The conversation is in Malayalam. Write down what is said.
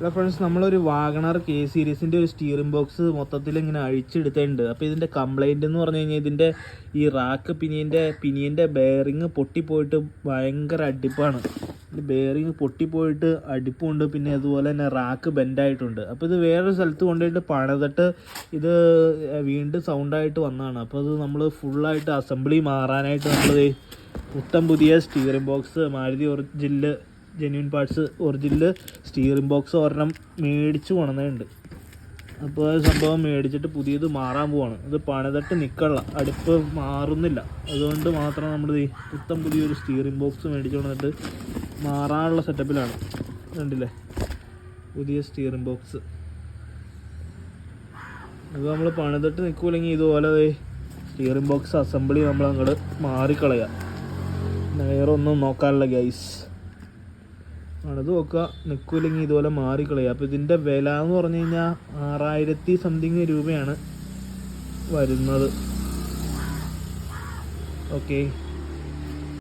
ഹലോ ഫ്രണ്ട്സ് നമ്മളൊരു വാഗണർ കെ സീരീസിന്റെ ഒരു സ്റ്റിയറിംഗ് ബോക്സ് മൊത്തത്തിൽ ഇങ്ങനെ അഴിച്ചെടുത്തിട്ടുണ്ട്. അപ്പോൾ ഇതിന്റെ കംപ്ലൈന്റ് എന്ന് പറഞ്ഞു കഴിഞ്ഞാൽ ഇതിന്റെ ഈ റാക്ക് പിനിയന്റെ പിനിയന്റെ ബെയറിങ് പൊട്ടിപ്പോയിട്ട് ഭയങ്കര അടിപ്പാണ്. ബെയറിങ് പൊട്ടിപ്പോയിട്ട് അടിപ്പുണ്ട്. പിന്നെ അതുപോലെ തന്നെ റാക്ക് ബെൻഡായിട്ടുണ്ട് അപ്പോൾ ഇത് വേറൊരു സ്ഥലത്ത് കൊണ്ടുപോയിട്ട് പണിതിട്ട് ഇത് വീണ്ടും സൗണ്ടായിട്ട് വന്നതാണ്. അപ്പോൾ അത് നമ്മൾ ഫുള്ളായിട്ട് അസംബ്ലി മാറാനായിട്ട് നമ്മൾ പുത്തം പുതിയ steering box Maruti original genuine parts original steering box ഒരെണ്ണം മേടിച്ച് പോണതുണ്ട് അപ്പോൾ സംഭവം മേടിച്ചിട്ട് പുതിയത് മാറാൻ പോവാണ്. ഇത് പണിതിട്ട് നിൽക്കള്ള അടുപ്പ് മാറുന്നില്ല. അതുകൊണ്ട് മാത്രം നമ്മൾ ഈ പുത്തൻ പുതിയൊരു സ്റ്റിയറിംഗ് ബോക്സ് മേടിച്ച് കൊണ്ടുവന്നിട്ട് മാറാനുള്ള സെറ്റപ്പിലാണ് കണ്ടില്ലേ? പുതിയ സ്റ്റിയറിംഗ് ബോക്സ് അത് നമ്മൾ പണിതിട്ട് നിൽക്കൂലെങ്കിൽ ഇതുപോലെ സ്റ്റിയറിംഗ് ബോക്സ് അസംബ്ലി നമ്മൾ അങ്ങോട്ട് മാറിക്കളയാം. വേറെ ഒന്നും നോക്കാനുള്ള ഗൈസ് പണിത് നോക്കുക. നിൽക്കൂലെങ്കിൽ ഇതുപോലെ മാറിക്കളയുക അപ്പോൾ ഇതിന്റെ വില എന്ന് പറഞ്ഞു കഴിഞ്ഞാൽ ആറായിരത്തി സംതിങ് രൂപയാണ് വരുന്നത്. ഓക്കെ